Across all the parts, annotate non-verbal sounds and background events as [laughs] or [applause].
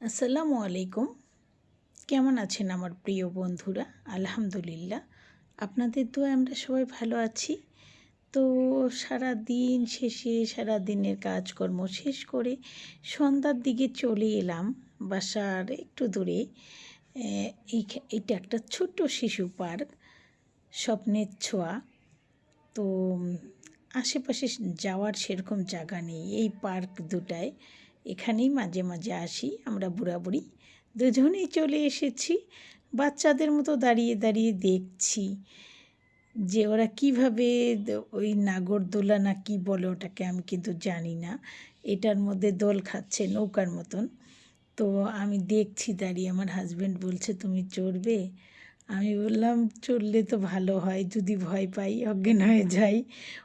আসসালামু আলাইকুম। কেমন আছেন আমার প্রিয় বন্ধুরা? আলহামদুলিল্লাহ। আপনাদের তো আমরা সবাই ভালো আছি। তো সারা দিন শেষে সারা দিনের কাজকর্ম শেষ করে সন্ধ্যার দিকে চলে এলাম বাসার একটু দূরে। আহ, এই- এটা একটা ছোট্ট শিশু পার্ক স্বপ্নের ছোঁয়া। তো আশেপাশে যাওয়ার সেরকম জায়গা নেই এই পার্ক দুটায়। এখানেই মাঝে মাঝে আসি, আমরা বুড়াবুড়ি। দুজনেই চলে এসেছি, বাচ্চাদের মতো দাঁড়িয়ে দাঁড়িয়ে দেখছি যে ওরা কীভাবে ওই নাগরদোলা না কি বলে ওটাকে আমি কিন্তু জানি না। এটার মধ্যে দোল খাচ্ছে নৌকার মতন। তো আমি দেখছি দাঁড়িয়ে, আমার হাজব্যান্ড বলছে, তুমি চড়বে? আমি বললাম চললে তো ভালো হয়, যদি ভয় পাই, অজ্ঞান হয়ে যাই।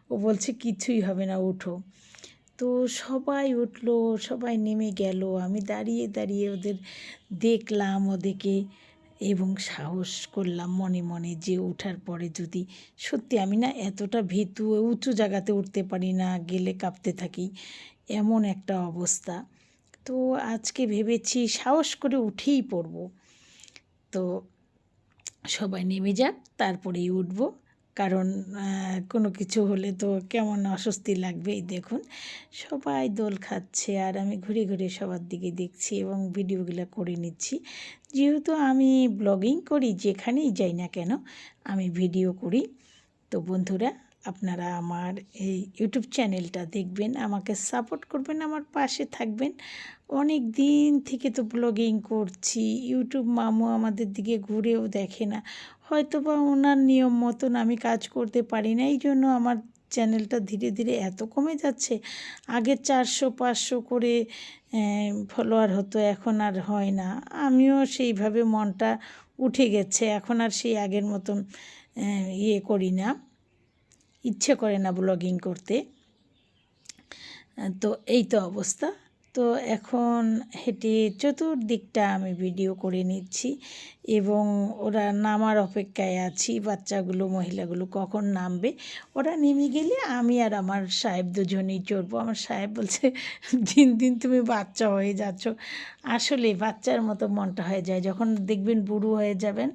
ও বলছে, কিছুই হবে না, ওঠো। তো সবাই উঠল, সবাই নেমে গেল। আমি দাঁড়িয়ে দাঁড়িয়ে ওদের দেখলাম, ওদেরকে এবং সাহস করলাম মনে মনে যে ওঠার পরে যদি সত্যি আমি না এতটা ভীতু, উঁচু জায়গাতে উঠতে পারি না, গেলে কাঁপতে থাকি, এমন একটা অবস্থা। তো আজকে ভেবেছি সাহস করে উঠেই পড়ব। তো সবাই নেমে যাক, তারপরেই উঠব। কারণ কোনো কিছু হলে তো কেমন অস্বস্তি লাগবেই, দেখুন। সবাই দোল খাচ্ছে আর আমি ঘুরে ঘুরে সবার দিকে দেখছি এবং ভিডিওগুলো করে নিচ্ছি। যেহেতু আমি ব্লগিং করি, যেখানেই যাই না কেন, আমি ভিডিও করি। তো বন্ধুরা, আপনারা আমার এই ইউটিউব চ্যানেলটা দেখবেন, আমাকে সাপোর্ট করবেন, আমার পাশে থাকবেন। অনেক দিন থেকে তো ব্লগিং করছি, ইউটিউব মামু আমাদের দিকে ঘুরেও দেখে না। হয়তো বা ওনার নিয়ম মতন আমি কাজ করতে পারি না, এই জন্য আমার চ্যানেলটা ধীরে ধীরে এত কমে যাচ্ছে। আগে চারশো, পাঁচশো করে ফলোয়ার হতো, এখন আর হয় না। আমিও সেইভাবে মনটা উঠে গেছে, এখন আর সেই আগের মতন ইয়ে করি না। ইচ্ছে করে না ব্লগিং করতে। তো এই তো অবস্থা। তো এখন হেঁটে চতুর্দিকটা আমি ভিডিও করে নিচ্ছি এবং ওরা নামার অপেক্ষায় আছি, বাচ্চাগুলো, মহিলাগুলো কখন নামবে? ওরা নেমে গেলে আমি আর আমার সাহেব দুজনেই চড়বো। আমার সাহেব বলছে, দিন দিন তুমি বাচ্চা হয়ে যাচ্ছ। আসলে বাচ্চার মতো মনটা হয়ে যায়। যখন দেখবেন বুড়ো হয়ে যাবেন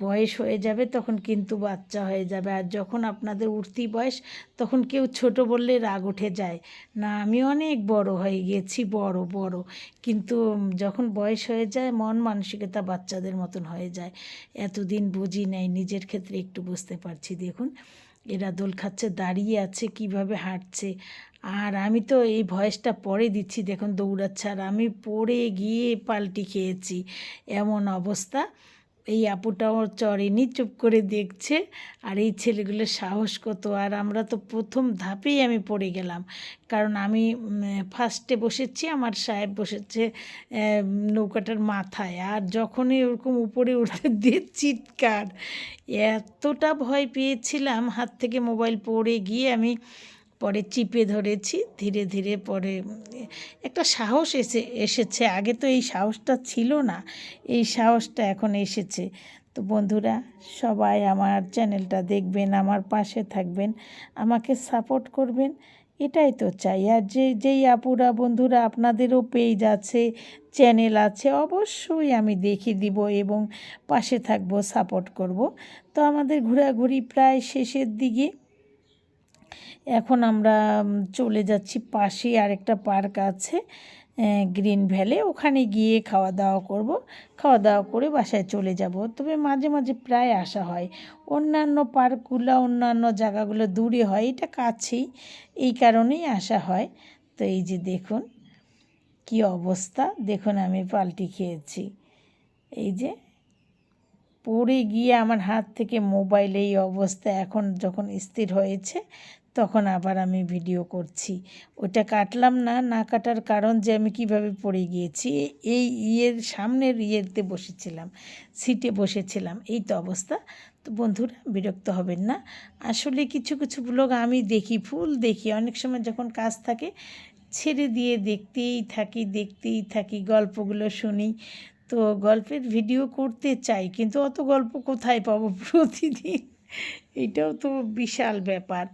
বয়স হয়ে যাবে তখন কিন্তু বাচ্চা হয়ে যাবে। আর যখন আপনাদের উঠতি বয়স, তখন কেউ ছোট বললে রাগ উঠে যায়। না, আমি অনেক বড় হয়ে গেছি, বড় বড়। কিন্তু যখন বয়স হয়ে যায়, মন মানসিকতা বাচ্চাদের মতন হয়ে যায়। এতদিন বুঝি নাই, নিজের ক্ষেত্রে একটু বুঝতে পারছি। দেখুন, এরা দোল খাচ্ছে, দাঁড়িয়ে আছে, কীভাবে হাঁটছে। আর আমি তো এই ভয়েসটা পরে দিচ্ছি, দেখুন দৌড়াচ্ছে। আর আমি পড়ে গিয়ে পাল্টি খেয়েছি। এমন অবস্থা। এই আপুটাও চড়েনি, চুপ করে দেখছে। আর এই ছেলেগুলোর সাহস কত? আর আমরা তো প্রথম ধাপেই আমি পড়ে গেলাম। কারণ আমি ফার্স্টে বসেছি, আমার সাহেব বসেছে নৌকাটার মাথায়। আর যখনই ওরকম উপরে উঠতে [laughs] দিয়ে চিৎকার, এতটা ভয় পেয়েছিলাম, হাত থেকে মোবাইল পড়ে গিয়ে আমি পরে চিপে ধরেছি, ধীরে ধীরে পরে, একটা সাহস এসে, এসেছে। আগে তো এই সাহসটা ছিল না, এই সাহসটা এখন এসেছে। তো বন্ধুরা, সবাই আমার চ্যানেলটা দেখবেন, আমার পাশে থাকবেন, আমাকে সাপোর্ট করবেন, এটাই তো চাই। আর যে, যেই আপুরা, বন্ধুরা আপনাদেরও পেজ আছে, চ্যানেল আছে, অবশ্যই আমি দেখিয়ে দিব এবং পাশে থাকব, সাপোর্ট করব। তো আমাদের ঘোরাঘুরি প্রায় শেষের দিকে। এখন আমরা চলে যাচ্ছি পাশে আরেকটা পার্ক আছে গ্রিন ভ্যালে। ওখানে গিয়ে খাওয়া দাওয়া করব। খাওয়া দাওয়া করে বাসায় চলে যাব। তবে মাঝে মাঝে প্রায় আসা হয়। অন্যান্য পার্কগুলো, অন্যান্য জায়গাগুলো দূরে হয়। এটা কাছেই। এই কারণেই আসা হয়। তো এই যে দেখুন, কি অবস্থা। দেখুন আমি পাল্টি খেয়েছি। এই যে পড়ে গিয়ে আমার হাত থেকে মোবাইল এই অবস্থা এখন যখন স্থির হয়েছে তখন আবার আমি ভিডিও করছি। ওটা কাটলাম না না কাটার কারণ যে আমি কীভাবে পড়ে গিয়েছি, এই ইয়ের সামনের ইয়েতে বসেছিলাম সিটে বসেছিলাম, এই তো অবস্থা। তো বন্ধুরা, বিরক্ত হবেন না। আসলে কিছু কিছু ব্লগ আমি দেখি, ফুল দেখি। অনেক সময় যখন কাজ থাকে, ছেড়ে দিয়ে দেখতেই থাকি দেখতেই থাকি, গল্পগুলো শুনি। তো গল্পের ভিডিও করতে চাই, কিন্তু অত গল্প কোথায় পাবো প্রতিদিন? এটাও তো বিশাল ব্যাপার।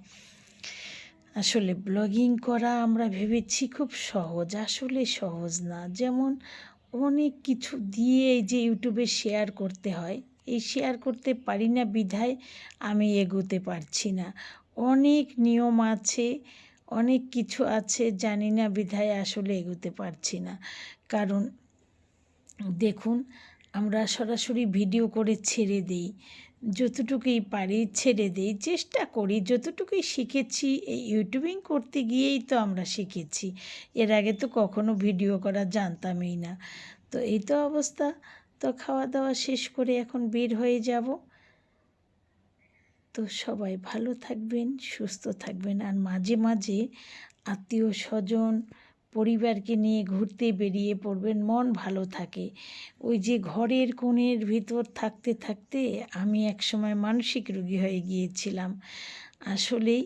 আসলে ব্লগিং করা আমরা ভেবেছি খুব সহজ, আসলে সহজ না। যেমন অনেক কিছু দিয়ে যে ইউটিউবে শেয়ার করতে হয়, এই শেয়ার করতে পারি না বিধায় আমি এগোতে পারছি না। অনেক নিয়ম আছে, অনেক কিছু আছে, জানি না বিধায় আসলে এগোতে পারছি না। কারণ দেখুন, আমরা সরাসরি ভিডিও করে ছেড়ে দিই। যতটুকুই পারি ছেড়ে দিই, চেষ্টা করি, যতটুকুই শিখেছি, এই ইউটিউবিং করতে গিয়েই তো আমরা শিখেছি। এর আগে তো কখনো ভিডিও করা জানতামই না। তো এই তো অবস্থা। তো খাওয়া দাওয়া শেষ করে এখন বের হয়ে যাব। তো সবাই ভালো থাকবেন, সুস্থ থাকবেন, আর মাঝে মাঝে আত্মীয় স্বজন পরিবারকে নিয়ে ঘুরতে বেরিয়ে পড়বেন, মন ভালো থাকে। ওই যে ঘরের কোণের ভিতর থাকতে থাকতে আমি একসময় মানসিক রুগী হয়ে গিয়েছিলাম। আসলেই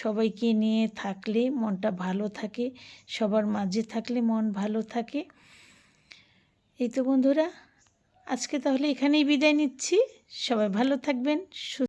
সবাইকে নিয়ে থাকলে মনটা ভালো থাকে, সবার মাঝে থাকলে মন ভালো থাকে। এই তো বন্ধুরা, আজকে তাহলে এখানেই বিদায় নিচ্ছি। সবাই ভালো থাকবেন